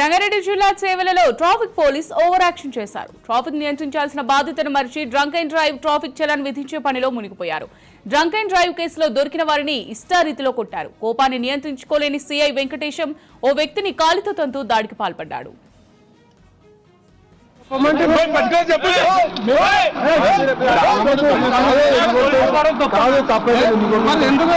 రంగారెడ్డి జిల్లా చేవెలలో traffic police over action చేశారు. ట్రాఫిక్ నియంత్రించాల్సిన బాధ్యతను మరిచి drunk and drive traffic challan విధించే పనిలో మునిగిపోయారు. డ్రంక్ అండ్ డ్రైవ్ కేసులో దొరికిన వారిని ఇష్టారీతిలో కొట్టారు. కోపాన్ని నియంత్రించుకోలేని సీఐ వెంకటేశం ఓ వ్యక్తిని కాలితో తంతు దాడికి పాల్పడ్డాడు. అంటున్నా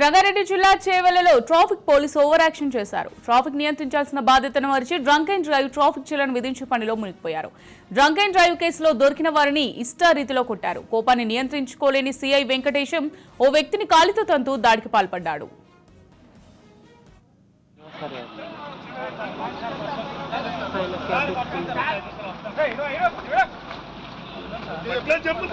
రంగారెడ్డి జిల్లా చేవెలలో ట్రాఫిక్ పోలీస్ ఓవర్ యాక్షన్ చేశారు ట్రాఫిక్ నియంత్రించాల్సిన బాధ్యతను మరిచి డ్రంక్ అండ్ డ్రైవ్ ట్రాఫిక్ చీలను విధించే పనిలో మునిగిపోయారు డ్రంక్ అండ్ డ్రైవ్ కేసులో దొరికిన వారిని ఇష్టారీతిలో కొట్టారు కోపాన్ని నియంత్రించుకోలేని సీఐ వెంకటేశం ఓ వ్యక్తిని కాలితో తంతు దాడికి పాల్పడ్డాడు చెప్పు